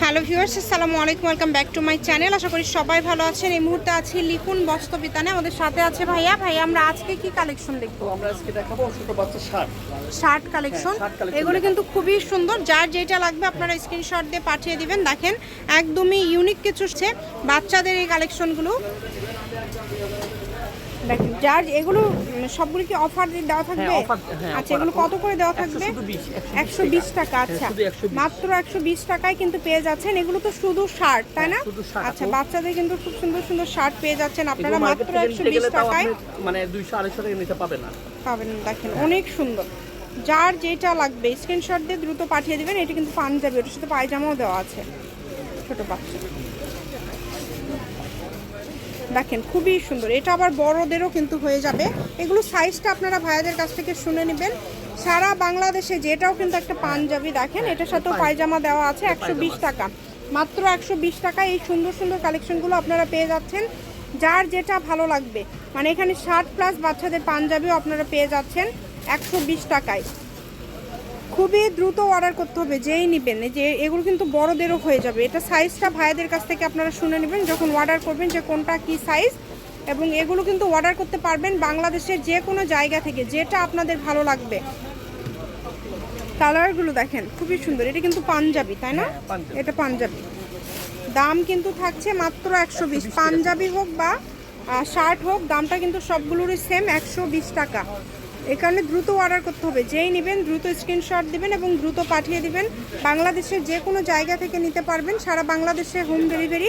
Hello viewers আসসালামু আলাইকুম welcome back to my channel. আশা করি সবাই ভালো আছেন। এই মুহূর্তে আছি লিখুন বস্তবিতানে আমাদের সাথে আছে ভাইয়া। ভাইয়া আমরা আজকে কি কালেকশন দেখব? আমরা আজকে দেখাবো ছোট বাচ্চা শার্ট। শার্ট কালেকশন হ্যাঁ, এগুলো কিন্তু খুবই সুন্দর। যার যেটা লাগবে আপনারা স্ক্রিনশট দিয়ে পাঠিয়ে দিবেন। দেখেন একদমই ইউনিক কিছু বাচ্চাদের এই কালেকশনগুলো দেখেন যার এগুলো সবগুলো কি অফার দেওয়া থাকবে? হ্যাঁ, offer, হ্যাঁ, আচ্ছা এগুলো কত করে দেওয়া থাকবে? একশো বিশ টাকা। হ্যাঁ, আচ্ছা মাত্র একশো বিশ টাকায় কিন্তু পেয়ে যাচ্ছেন। এগুলো তো শুধু শার্ট তাই না? হ্যাঁ, আচ্ছা বাচ্চাদের কিন্তু খুব সুন্দর সুন্দর শার্ট পেয়ে যাচ্ছেন। আপনারা মাত্র একশো বিশ টাকায় মানে দুইশো আড়াইশো টাকা নিতে পাবে না। পাবেন দেখেন অনেক সুন্দর। যার যেটা লাগবে স্ক্রিনশট দিয়ে দ্রুত পাঠিয়ে দিবেন। এটা কিন্তু পাঞ্জাবি ওটার সাথে পায়জামাও দেওয়া আছে। ছোট বাচ্চা। দেখেন খুবই সুন্দর। এটা আবার বড়দেরও কিন্তু হয়ে যাবে। এগুলো সাইজটা আপনারা ভাইয়াদের কাছ থেকে শুনে নেবেন। সারা বাংলাদেশে যেটাও কিন্তু একটা পাঞ্জাবি দেখেন এটার সাথেও পায়জামা দেওয়া আছে একশো বিশ টাকা। মাত্র একশো বিশ টাকা এই সুন্দর সুন্দর কালেকশনগুলো আপনারা পেয়ে যাচ্ছেন। যার যেটা ভালো লাগবে। মানে এখানে শার্ট প্লাস বাচ্চাদের পাঞ্জাবিও আপনারা পেয়ে যাচ্ছেন একশো বিশ টাকায়। খুবই দ্রুত অর্ডার করতে হবে যেই নেবেন। যে এগুলো কিন্তু বড়দেরও হয়ে যাবে। এটা সাইজটা ভাইয়াদের কাছ থেকে আপনারা শুনে নেবেন যখন অর্ডার করবেন যে কোনটা কি সাইজ এবং এগুলো কিন্তু অর্ডার করতে পারবেন বাংলাদেশের যে কোনো জায়গা থেকে যেটা আপনাদের ভালো লাগবে। কালারগুলো দেখেন খুবই সুন্দর। এটা কিন্তু পাঞ্জাবি তাই না? হ্যাঁ, এটা পাঞ্জাবি। দাম কিন্তু থাকছে মাত্র একশো বিশ। পাঞ্জাবি হোক বা শার্ট হোক দামটা কিন্তু সবগুলোরই সেম একশো বিশ টাকা। কারণে দ্রুত অর্ডার করতে হবে। যেই নেবেন দ্রুত স্ক্রিনশট দিবেন এবং দ্রুত পাঠিয়ে দিবেন। বাংলাদেশের যে কোনো জায়গা থেকে নিতে পারবেন। সারা বাংলাদেশে হোম ডেলিভারি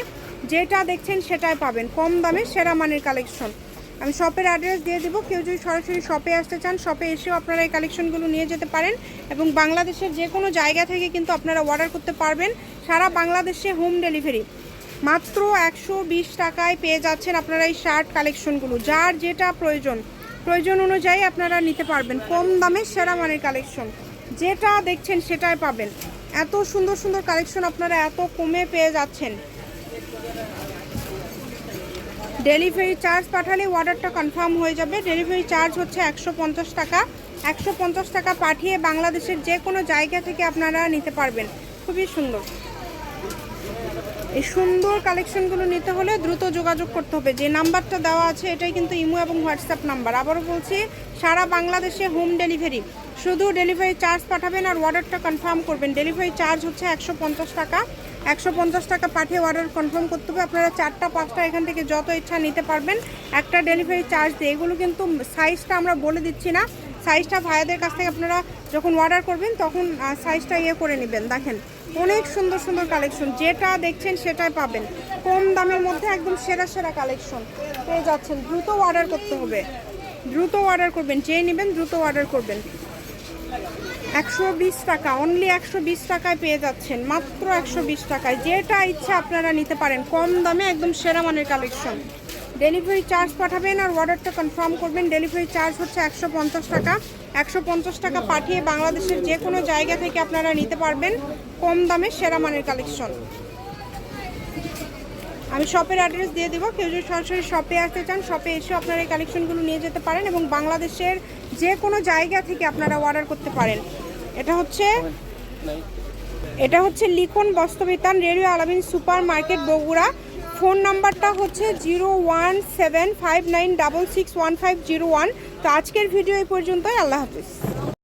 যেটা দেখছেন সেটাই পাবেন। কম দামে সেরা মানের কালেকশন আমি শপের অ্যাড্রেস দিয়ে দেবো। কেউ যদি সরাসরি শপে আসতে চান শপে এসেও আপনারা এই কালেকশনগুলো নিয়ে যেতে পারেন এবং বাংলাদেশের যে কোনো জায়গা থেকে কিন্তু আপনারা অর্ডার করতে পারবেন। সারা বাংলাদেশে হোম ডেলিভারি মাত্র একশো বিশ টাকায় পেয়ে যাচ্ছেন আপনারা এই শার্ট কালেকশনগুলো যার যেটা প্রয়োজন। প্রয়োজন অনুযায়ী আপনারা নিতে পারবেন। কম দামে সেরা মানের কালেকশন যেটা দেখছেন সেটাই পাবেন। এত সুন্দর সুন্দর কালেকশন আপনারা এত কমে পেয়ে যাচ্ছেন। ডেলিভারি চার্জ পাঠালে অর্ডারটা কনফার্ম হয়ে যাবে। ডেলিভারি চার্জ হচ্ছে একশো পঞ্চাশ টাকা। একশো পঞ্চাশ টাকা পাঠিয়ে বাংলাদেশের যে কোনো জায়গা থেকে আপনারা নিতে পারবেন। খুবই সুন্দর। এই সুন্দর কালেকশনগুলো নিতে হলে দ্রুত যোগাযোগ করতে হবে। যে নাম্বারটা দেওয়া আছে, এটাই কিন্তু ইমো এবং হোয়াটসঅ্যাপ নাম্বার। আবারও বলছি, সারা বাংলাদেশে হোম ডেলিভারি শুধু ডেলিভারি চার্জ পাঠাবেন আর অর্ডারটা কনফার্ম করবেন। ডেলিভারি চার্জ হচ্ছে একশো পঞ্চাশ টাকা। একশো পঞ্চাশ টাকা পাঠিয়ে অর্ডার কনফার্ম করতে হবে। আপনারা চারটা, পাঁচটা এখান থেকে যত ইচ্ছা নিতে পারবেন। একটা ডেলিভারি চার্জ দিয়ে। এগুলো কিন্তু সাইজটা আমরা বলে দিচ্ছি না। সাইজটা ভাইয়াদের কাছ থেকে আপনারা যখন অর্ডার করবেন, তখন সাইজটা ইয়ে করে নেবেন। দেখেন অনেক সুন্দর সুন্দর কালেকশন। যেটা দেখছেন সেটাই পাবেন। কম দামের মধ্যে একদম সেরা সেরা কালেকশন। পেয়ে যাচ্ছেন। দ্রুত অর্ডার করতে হবে। দ্রুত অর্ডার করবেন। যেই নেবেন দ্রুত অর্ডার করবেন। একশো বিশ টাকা। অনলি একশো বিশ টাকায় পেয়ে যাচ্ছেন। মাত্র একশো বিশ টাকায়। যেটা ইচ্ছা আপনারা নিতে পারেন। কম দামে একদম সেরা মানের কালেকশন। ডেলিভারি চার্জ পাঠাবেন আর অর্ডারটা কনফার্ম করবেন। ডেলিভারি চার্জ হচ্ছে একশো পঞ্চাশ টাকা। একশো পঞ্চাশ টাকা পাঠিয়ে বাংলাদেশের যে কোনো জায়গা থেকে আপনারা নিতে পারবেন কম দামে সেরা মানের কালেকশন আমি শপের অ্যাড্রেস দিয়ে দেবো। কেউ যদি সরাসরি শপে আসতে চান শপে এসেও আপনারা এই কালেকশনগুলো নিয়ে যেতে পারেন এবং বাংলাদেশের যে কোনো জায়গা থেকে আপনারা অর্ডার করতে পারেন। এটা হচ্ছে এটা হচ্ছে Likhon Bostrobitan radio Alamin super market Bogura. Phone নাম্বারটা হচ্ছে zero one seven five nine double six one five zero one. তো আজকের ভিডিও এই পর্যন্তই, আল্লাহ হাফিজ।